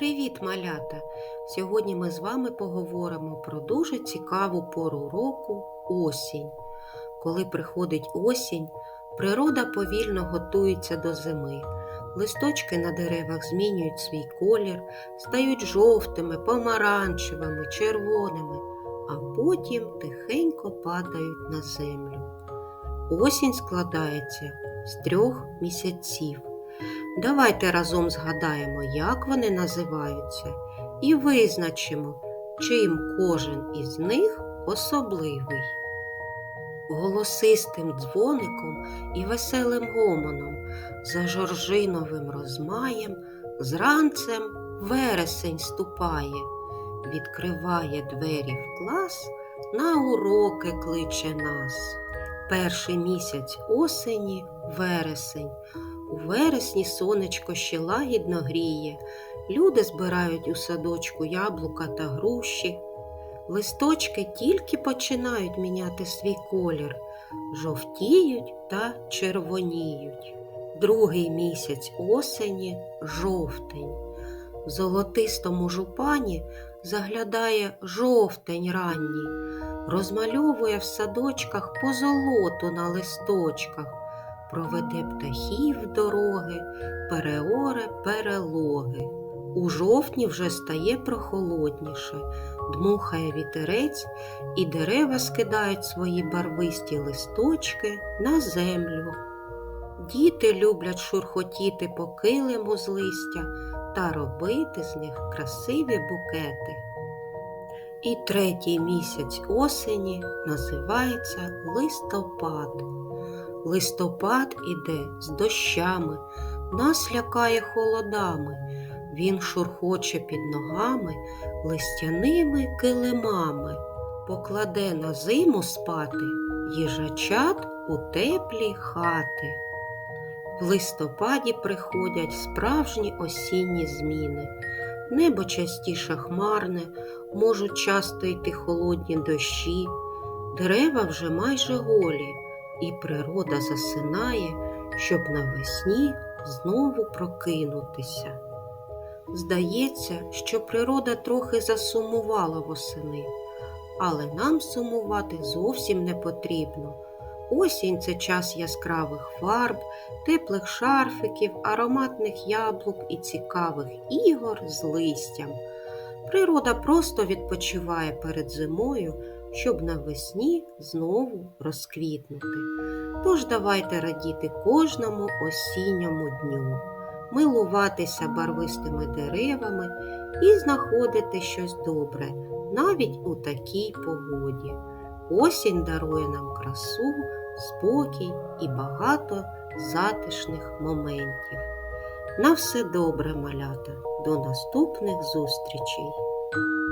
Привіт, малята! Сьогодні ми з вами поговоримо про дуже цікаву пору року осінь. Коли приходить осінь, природа повільно готується до зими. Листочки на деревах змінюють свій колір, стають жовтими, помаранчевими, червоними, а потім тихенько падають на землю. Осінь складається з трьох місяців. Давайте разом згадаємо, як вони називаються, і визначимо, чим кожен із них особливий. Голосистим дзвоником і веселим гомоном, за жоржиновим розмаєм, зранцем вересень ступає, відкриває двері в клас, на уроки кличе нас. Перший місяць осені вересень. У вересні сонечко ще лагідно гріє, люди збирають у садочку яблука та груші. Листочки тільки починають міняти свій колір, жовтіють та червоніють. Другий місяць осені жовтень. В золотистому жупані заглядає жовтень ранній, розмальовує в садочках позолоту на листочках проведе птахів дороги, переоре перелоги. У жовтні вже стає прохолодніше, дмухає вітерець, і дерева скидають свої барвисті листочки на землю. Діти люблять шурхотіти по килиму з листя та робити з них красиві букети. І третій місяць осені називається листопад. Листопад іде з дощами, нас лякає холодами, він шурхоче під ногами листяними килимами, покладе на зиму спати їжачат у теплі хати. В листопаді приходять справжні осінні зміни. Небо частіше хмарне, можуть часто йти холодні дощі, дерева вже майже голі і природа засинає, щоб навесні знову прокинутися. Здається, що природа трохи засумувала восени, але нам сумувати зовсім не потрібно. Осінь це час яскравих фарб, теплих шарфиків, ароматних яблук і цікавих ігор з листям. Природа просто відпочиває перед зимою щоб навесні знову розквітнути. Тож давайте радіти кожному осінньому дню, милуватися барвистими деревами і знаходити щось добре навіть у такій погоді. Осінь дарує нам красу, спокій і багато затишних моментів. На все добре, малята, до наступних зустрічей!